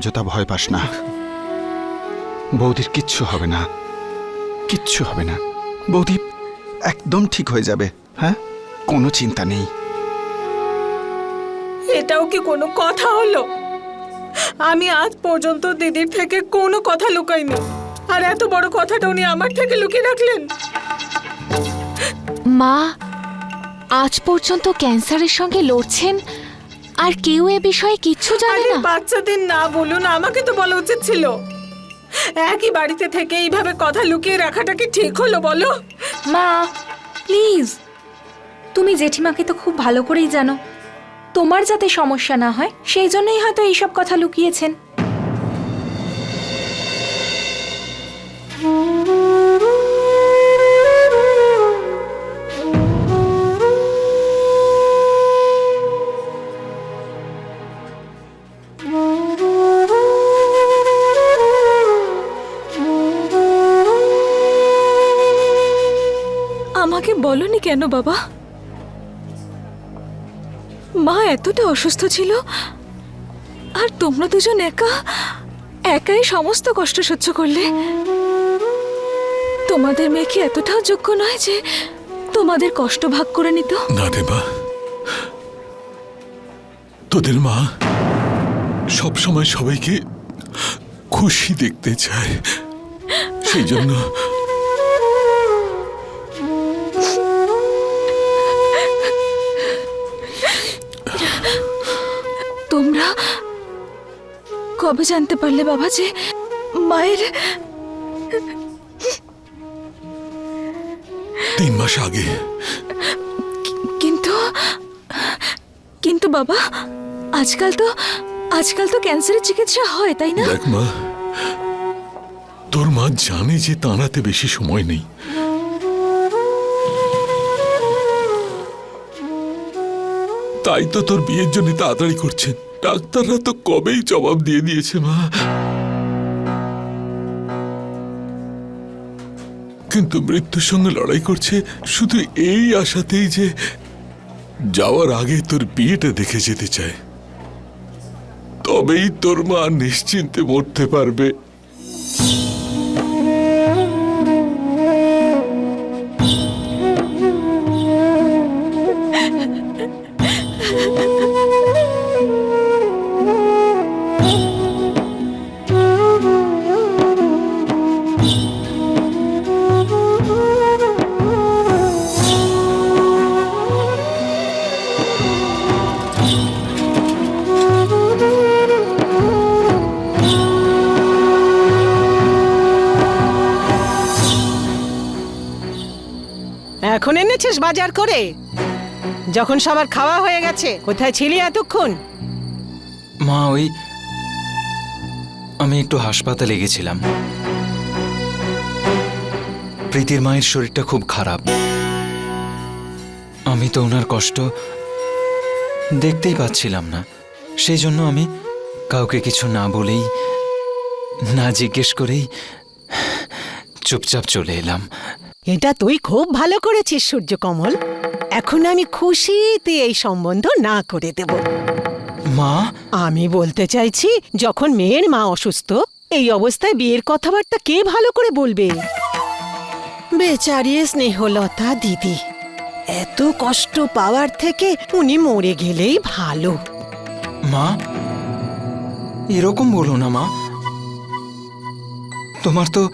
অযথা ভয় পাস না। বৌদির কিচ্ছু হবে না। কিচ্ছু হবে না। বৌদি একদম ঠিক হয়ে যাবে হ্যাঁ? কোনো চিন্তা নেই। এটাও কি কোনো কথা হলো? আমি আজ পর্যন্ত দিদির থেকে কোনো কথা লুকাইনি। আর এত বড় কথাটা উনি আমার থেকে লুকিয়ে রাখলেন? মা আজ পর্যন্ত ক্যান্সারের সঙ্গে লড়ছেন আর কেউ এ বিষয়ে কিচ্ছু জানে আরে না। বাচ্চাদের না বলুন আমাকে তো বলা উচিত ছিল। একই বাড়িতে থেকে এইভাবে কথা লুকিয়ে রাখাটা কি ঠিক হলো বলো? মা প্লিজ। তুমি জেঠিমাকে তো খুব ভালো করেই জানো। তোমার যাতে সমস্যা না হয় সেই জন্যই হয়তো এইসব কথা লুকিয়েছেন। কেন বাবা? মা এতটা অসুস্থ ছিল? আর তোমরা দুজন একা, একাই সমস্ত কষ্ট সহ্য করলে? তোমাদের মেয়ে কি এতটাও যোগ্য নয় যে তোমাদের কষ্ট ভাগ করে নিত? না মা। তোদের মা সব সময় সবাইকে খুশি দেখতে চায়। সেই জন্য কবে জানতে পারলে বাবা যে মায়ের তিন মাস আগে। কিন্তু কিন্তু বাবা আজকাল তো আজকাল তো ক্যান্সারের চিকিৎসা হয় তাই না? দেখ মা তোর মা জানে যে তাঁরাতে বেশি সময় নেই। তাই তো তোর বিয়ের জন্য তাড়াতাড়ি করছেন ডাক্তাররা তো কবেই জবাব দিয়ে দিয়েছে, মা। কিন্তু মৃত্যুর সঙ্গে লড়াই করছে শুধু এই আশাতেই যে যাওয়ার আগে তোর বিয়েটা দেখে যেতে চায়। তবেই তোর মা নিশ্চিন্তে মরতে পারবে। এখন বাজার করে? যখন সবার খাওয়া হয়ে গেছে, কোথায় ছিলি এতক্ষণ? মা, ওই আমি একটু হাসপাতালে গেছিলাম। প্রীতির মায়ের শরীরটা খুব খারাপ। আমি তো ওনার কষ্ট দেখতেই পাচ্ছিলাম না। সেই জন্য আমি কাউকে কিছু না বলেই, না জিজ্ঞেস করেই চুপচাপ চলে এলাম। এটা তুই খুব ভালো করেছিস সূর্যকমল। এখন আমি খুশিতে এই সম্বন্ধ না করে দেব। মা? আমি বলতে চাইছি যখন মেয়ের মা অসুস্থ এই অবস্থায় বিয়ের কথাবার্তা কে ভালো করে বলবে? বেচারি স্নেহলতা দিদি এত কষ্ট পাওয়ার থেকে উনি মরে গেলেই ভালো। মা? এরকম বলো না মা। তোমার তো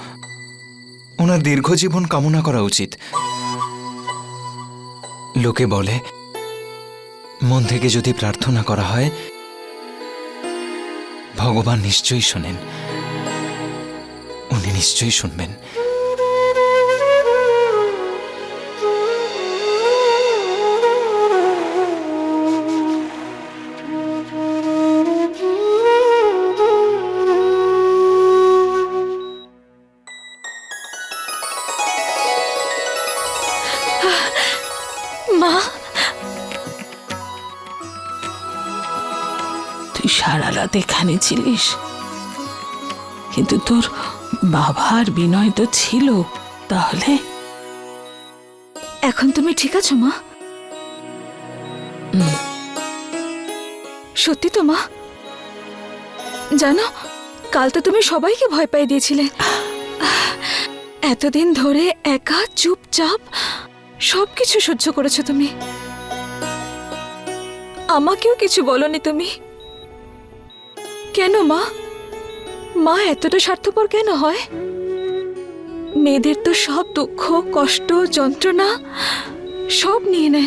ওনার দীর্ঘ জীবন কামনা করা উচিত। লোকে বলে, মন থেকে যদি প্রার্থনা করা হয়, ভগবান নিশ্চয়ই শোনেন। উনি নিশ্চয়ই শুনবেন। এখানে ছিলিস কিন্তু তোর বাবার বিনয় তো ছিল তাহলে? এখন তুমি ঠিক আছো মা? সত্যি তো মা? জানো কাল তো তুমি সবাইকে ভয় পাই দিয়েছিলে। এতদিন ধরে একা চুপচাপ সব কিছু সহ্য করেছ তুমি। আমাকেও কিছু বলনি তুমি। কেন, মা? মা, এতটা স্বার্থপর কেন হয়? মেয়েদের তো সব দুঃখ, কষ্ট, যন্ত্রণা সব নিয়ে নেয়।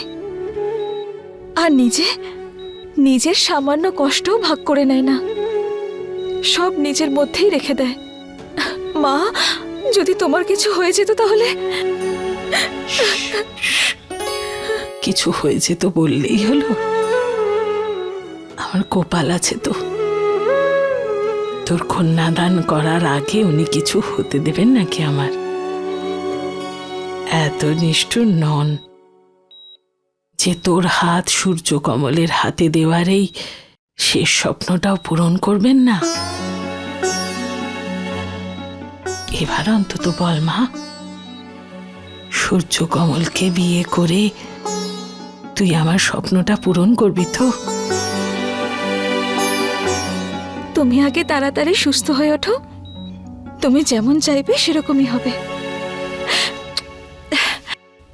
আর নিজে, নিজের সামান্য কষ্টও ভাগ করে নেয় না। সব নিজের মধ্যেই রেখে দেয়। মা, যদি তোমার কিছু হয়ে যেত তাহলে? কিছু হয়ে যেত বললেই হলো। আমার কপাল আছে তো। তোর কন্যাদান করার আগে উনি কিছু হতে দেবেন নাকি আমার? এত নিষ্ঠুর নন। যে তোর হাত সূর্য কমলের হাতে দেওয়ারেই শেষ স্বপ্নটাও পূরণ করবেন না? এবার অন্তত বল, মা। সূর্য কমলকে বিয়ে করে তুই আমার স্বপ্নটা পূরণ করবি তো? তুমি আগে তাড়াতাড়ি সুস্থ হয়ে ওঠো। তুমি যেমন চাইবে সেরকমই হবে।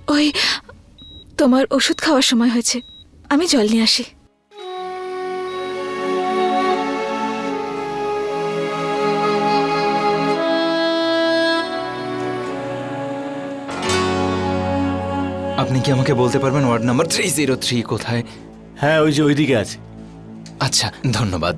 ওই তোমার ওষুধ খাওয়ার সময় হয়েছে। আমি জল নিয়ে আসি। আপনি কি আমাকে বলতে পারবেন ward number three zero three কোথায়? হ্যাঁ ওই যে ওইদিকে আছে। আচ্ছা ধন্যবাদ।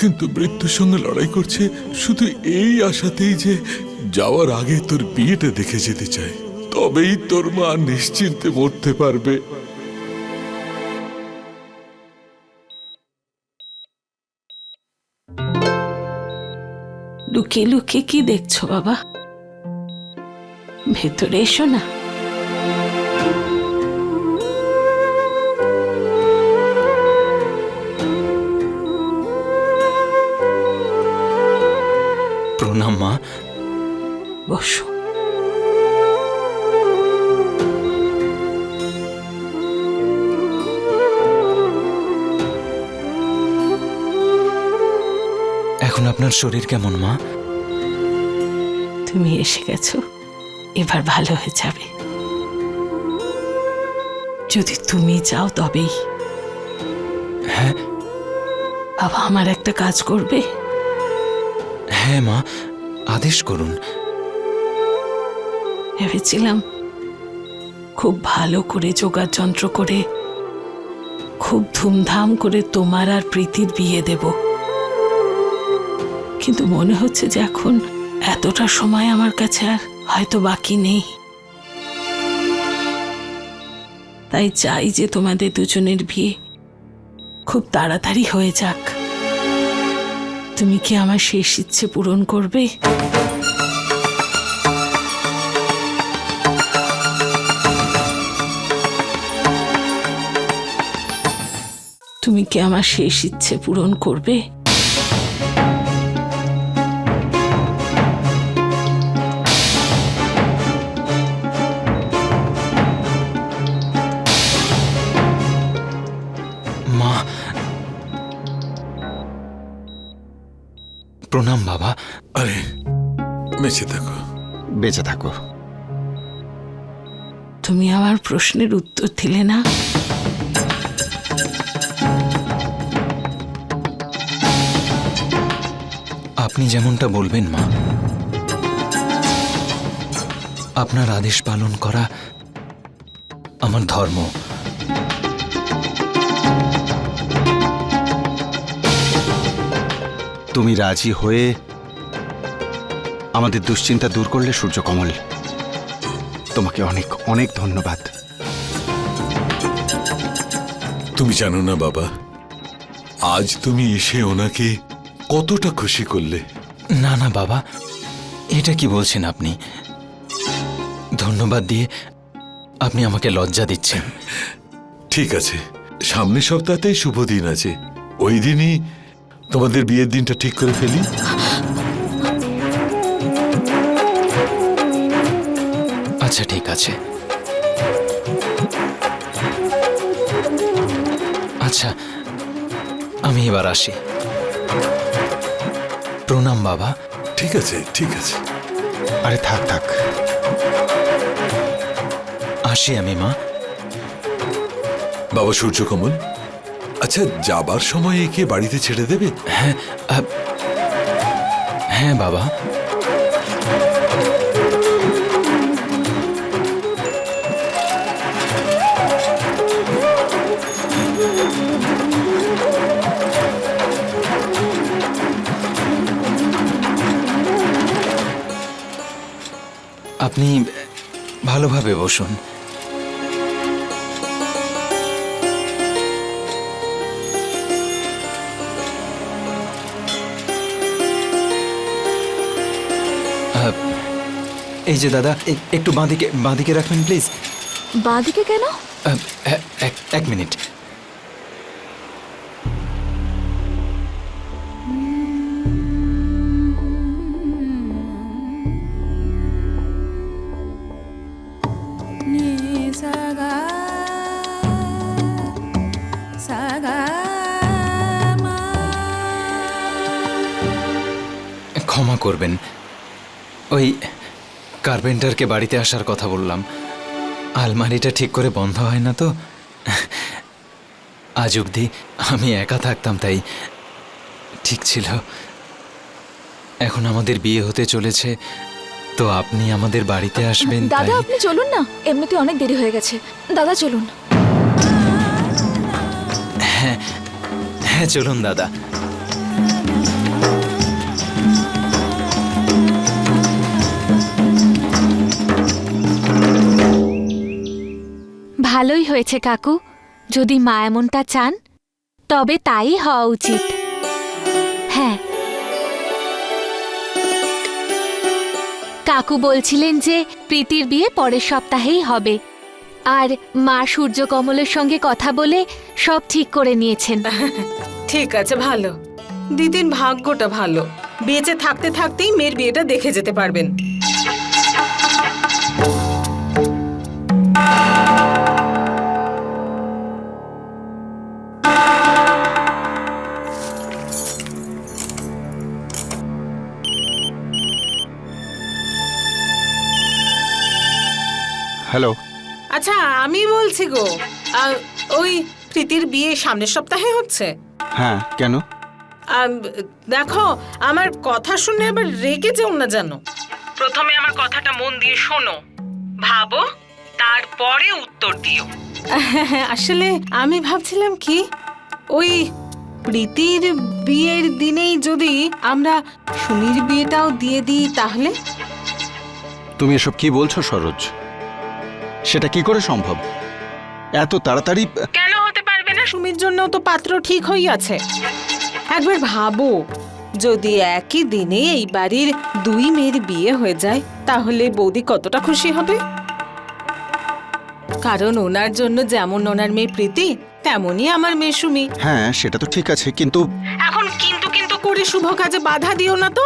কিন্তু মৃত্যুর সঙ্গে লড়াই করছে শুধু এই আশাতেই যে যাওয়ার আগে তোর বিয়েটা দেখে যেতে চায়। তবেই তোর মা নিশ্চিন্তে মরতে পারবে। লুকিয়ে লুকিয়ে কি দেখছ বাবা? ভেতরে এসো না। বসো। এখন আপনার শরীর কেমন মা? তুমি এসে গেছো এবার ভালো হয়ে যাবে। যদি তুমি চাও তবেই। হ্যাঁ। বাবা আমার একটা কাজ করবে। হ্যাঁ মা আদেশ করুন। ভেবেছিলাম খুব ভালো করে যোগার যন্ত্র করে, খুব ধুমধাম করে তোমার আর প্রীতির বিয়ে দেব। কিন্তু মনে হচ্ছে যে এখন এতটা সময় আমার কাছে আর হয়তো বাকি নেই। তাই চাই যে তোমাদের দুজনের বিয়ে খুব তাড়াতাড়ি হয়ে যাক। তুমি কি আমার শেষ ইচ্ছে পূরণ করবে? তুমি কি আমার শেষ ইচ্ছে পূরণ করবে? মা। প্রণাম বাবা। আরে বেঁচে থাকো। বেঁচে থাকো। তুমি আমার প্রশ্নের উত্তর দিলে না? আপনি যেমনটা বলবেন, মা। আপনার আদেশ পালন করা আমার ধর্ম। তুমি রাজি হয়ে আমাদের দুশ্চিন্তা দূর করলে সূর্য সূর্যকমল। তোমাকে অনেক অনেক ধন্যবাদ। তুমি জানো না, বাবা। আজ তুমি এসে ওনাকে কতটা খুশি করলে? না না বাবা। এটা কি বলছেন আপনি? ধন্যবাদ দিয়ে আপনি আমাকে লজ্জা দিচ্ছেন। ঠিক আছে। সামনের সপ্তাহতেই শুভ দিন আছে। ওই দিনই তোমাদের বিয়ের দিনটা ঠিক করে ফেলি। আচ্ছা ঠিক আছে। আচ্ছা আমি এবার আসি। প্রণাম বাবা। ঠিক আছে ঠিক আছে। আরে থাক থাক। আসি আমি মা। বাবা সূর্যকমল আচ্ছা যাবার সময় একে বাড়িতে ছেড়ে দেবে? হ্যাঁ হ্যাঁ বাবা। আপনি ভালোভাবে বসুন। এই যে দাদা একটু বাঁদিকে বাঁদিকে রাখবেন প্লিজ। বাঁদিকে কেন? এক মিনিট। ক্ষমা করবেন। ওই কার্পেন্টারকে বাড়িতে আসার কথা বললাম। আলমারিটা ঠিক করে বন্ধ হয় না তো? আজ অবধি আমি একা থাকতাম তাই ঠিক ছিল। এখন আমাদের বিয়ে হতে চলেছে তো আপনি আমাদের বাড়িতে আসবেন দাদা আপনি চলুন না। এমনিতে অনেক দেরি হয়ে গেছে। দাদা চলুন। হ্যাঁ হ্যাঁ চলুন দাদা। ভালোই হয়েছে, কাকু। যদি মা এমনটা চান, তবে তাই হওয়া উচিত। হ্যাঁ। কাকু বলছিলেন যে, প্রীতির বিয়ে পরের সপ্তাহেই হবে। আর মা সূর্যকমলের সঙ্গে কথা বলে সব ঠিক করে নিয়েছেন। ঠিক আছে, ভালো। দিদির ভাগ্যটা ভালো। বেঁচে থাকতে থাকতেই মেয়ের বিয়েটা দেখে যেতে পারবেন। হ্যালো। আচ্ছা আমি বলছি গো। আহ, ওই প্রীতির বিয়ে সামনের সপ্তাহে হচ্ছে। হ্যাঁ কেন? আম, দেখো আমার কথা শুনে আবার রেগে যেও না জানো প্রথমে আমার কথাটা মন দিয়ে শোনো। ভাবো তারপরে উত্তর দিও। আসলে আমি ভাবছিলাম কি ওই প্রীতির বিয়ের দিনেই যদি আমরা সুমির বিয়েটাও দিয়ে দিই তাহলে? তুমি এসব কি বলছো সরোজ? সেটা কি করে সম্ভব? এত তাড়াতাড়ি কেন হতে পারবে না? সুমির জন্য তো পাত্র ঠিক হই আছে একবার ভাবো যদি একই দিনে এই বাড়ির দুই মেয়ের বিয়ে হয়ে যায় তাহলে বৌদি কতটা খুশি হবে? কারণ ওনার জন্য যেমন ওনার মেয়ে প্রীতি তেমনই আমার মেয়ে সুমি। হ্যাঁ সেটা তো ঠিক আছে কিন্তু এখন কিন্তু কিন্তু করে শুভ কাজে বাধা দিও না তো।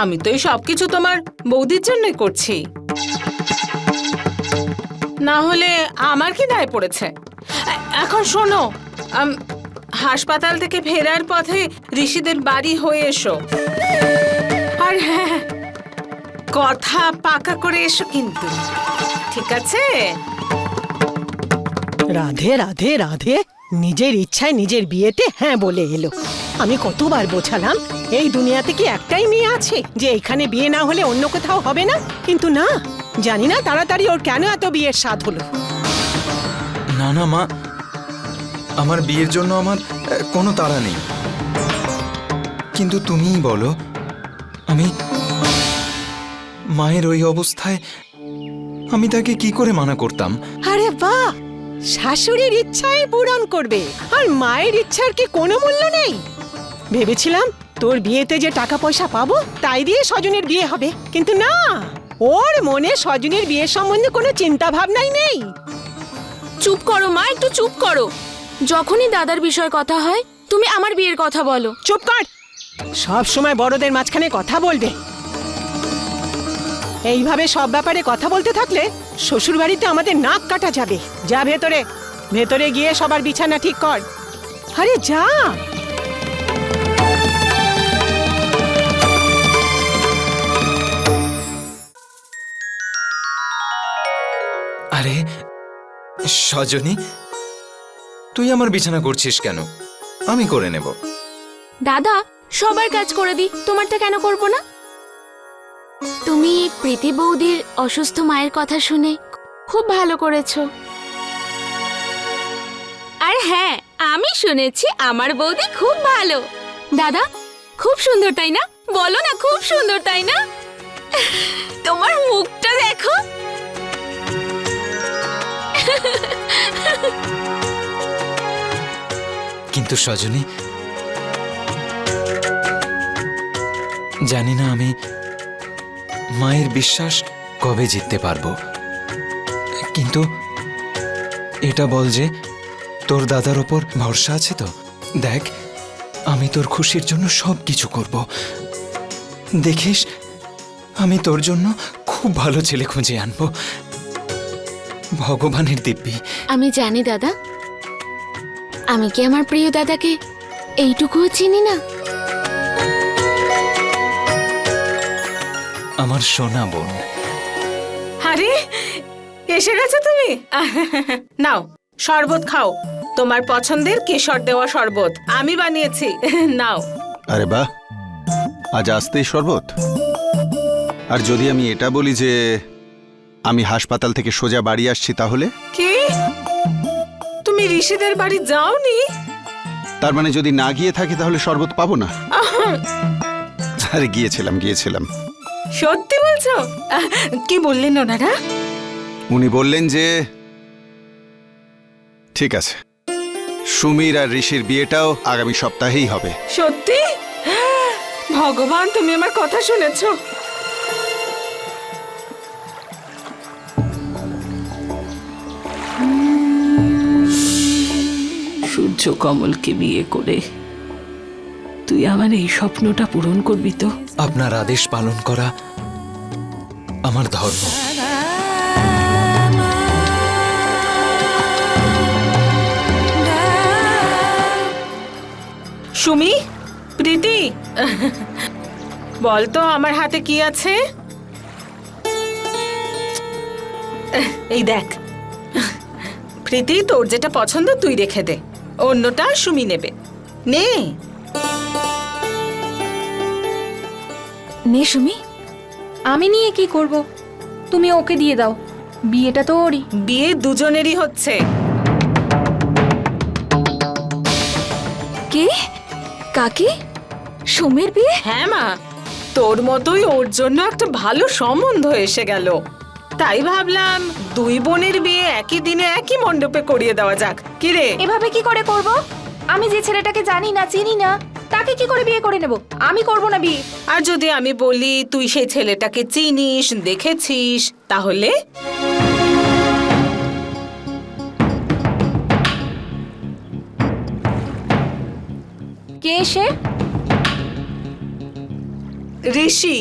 আমি তো এই সবকিছু তোমার বৌদির জন্যই করছি। না হলে আমার কি দায় পড়েছে? এখন শোনো হাসপাতাল থেকে ফেরার পথে ঋষিদের বাড়ি হয়ে এসো। আর হ্যাঁ কথা পাকা করে এসো কিন্তু, ঠিক আছে? রাধে রাধে রাধে, নিজের ইচ্ছায় নিজের বিয়েতে হ্যাঁ বলে এলো। আমি কতবার বোঝালাম, এই দুনিয়াতে কি একটাই মেয়ে আছে, যে এখানে বিয়ে না হলে অন্য কোথাও হবে না? কিন্তু না জানি না তাড়াতাড়ি ওর কেন এত বিয়ের স্বাদ হলো। না না মা। আমার বিয়ের জন্য আমার কোনো তাড়া নেই। কিন্তু তুমিই বলো আমি মায়ের ওই অবস্থায় আমি তাকে কি করে মানা করতাম? আরে বাহ! শাশুড়ির ইচ্ছাই পূরণ করবে। আর মায়ের ইচ্ছার কি কোনো মূল্য নেই? ভেবেছিলাম তোর বিয়েতে যে টাকা পয়সা পাবো তাই দিয়ে স্বজনের বিয়ে হবে। কিন্তু না! ওর মনে স্বজনের বিয়ের সম্বন্ধে কোনো চিন্তা ভাবনাই নেই। চুপ করো মা একটু চুপ করো। যখনই দাদার বিষয়ে কথা হয় তুমি আমার বিয়ের কথা বলো। চুপ কর। সব সময় বড়দের মাঝখানে কথা বলবে। এইভাবে সব ব্যাপারে কথা বলতে থাকলে শ্বশুর বাড়িতে আমাদের নাক কাটা যাবে। যা ভেতরে। ভেতরে গিয়ে সবার বিছানা ঠিক কর। আরে যা! সজনী তুই আমার বিছানা করছিস কেন? আমি করে নেব। দাদা সবার কাজ করে দিই তোমারটা কেন করব না? তুমি প্রীতি বৌদির অসুস্থ মায়ের কথা শুনে খুব ভালো করেছ। আর হ্যাঁ আমি শুনেছি আমার বৌদি খুব ভালো। দাদা খুব সুন্দর তাই না? বলো না খুব সুন্দর তাই না? তোমার মুখটা দেখো। কিন্তু সজনী, জানি না আমি মায়ের বিশ্বাস কবে জিততে পারব। কিন্তু এটা বল যে, তোর দাদার ওপর ভরসা আছে তো? দেখ, আমি তোর খুশির জন্য সব কিছু করব। দেখিস, আমি তোর জন্য খুব ভালো ছেলে খুঁজে আনব। ভগবানের দিব্যি। আমি জানি দাদা। আমি কি আমার প্রিয় দাদাকে এইটুকুও চিনি না? আমার সোনা বোন। আরে এসে গেছো তুমি? নাও শরবত খাও। তোমার পছন্দের কেশর দেওয়া শরবত আমি বানিয়েছি। নাও। আরে বাহ আজ আসতেই শরবত। আর যদি আমি এটা বলি যে আমি হাসপাতাল থেকে সোজা বাড়ি আসছি তাহলে? কি? তুমি ঋষিদের বাড়ি যাওনি? তার মানে যদি না গিয়ে থাকি তাহলে শরবত পাবো না? আরে গিয়েছিলাম গিয়েছিলাম। সত্যি বলছো? কি বললেন ওনারা? উনি বললেন যে ঠিক আছে সুমির আর ঋষির বিয়েটাও আগামী সপ্তাহেই হবে। সত্যি? ভগবান তুমি আমার কথা শুনেছো। সূর্য কমলকে বিয়ে করে। তুই আমার এই স্বপ্নটা পূরণ করবি তো। আপনার আদেশ পালন করা আমার ধর্ম। সুমি প্রীতি। বল তো আমার হাতে কি আছে? এই দেখ। প্রীতি তোর যেটা পছন্দ তুই রেখে দে। অন্যটা সুমি নেবে। নে। নে সুমি আমি নিয়ে কি করব? তুমি ওকে দিয়ে দাও বিয়েটা তো ওরই। বিয়ে দুজনেরই হচ্ছে। কে? কাকে? সুমির বিয়ে? হ্যাঁ মা তোর মতোই ওর জন্য একটা ভালো সম্বন্ধ এসে গেল। তাই ভাবলাম দুই বোনের বিয়ে একই দিনে একই মণ্ডপে করিয়ে দেওয়া যাক। কি রে? এভাবে কি করে করব? আমি যে ছেলেটাকে জানি না চিনি না তাকে কি করে বিয়ে করে নেব? আমি করব না বিয়ে। আর যদি আমি বলি তুই সেই ছেলেটাকে চিনিস দেখেছিস তাহলে? কে সে? ঋষি।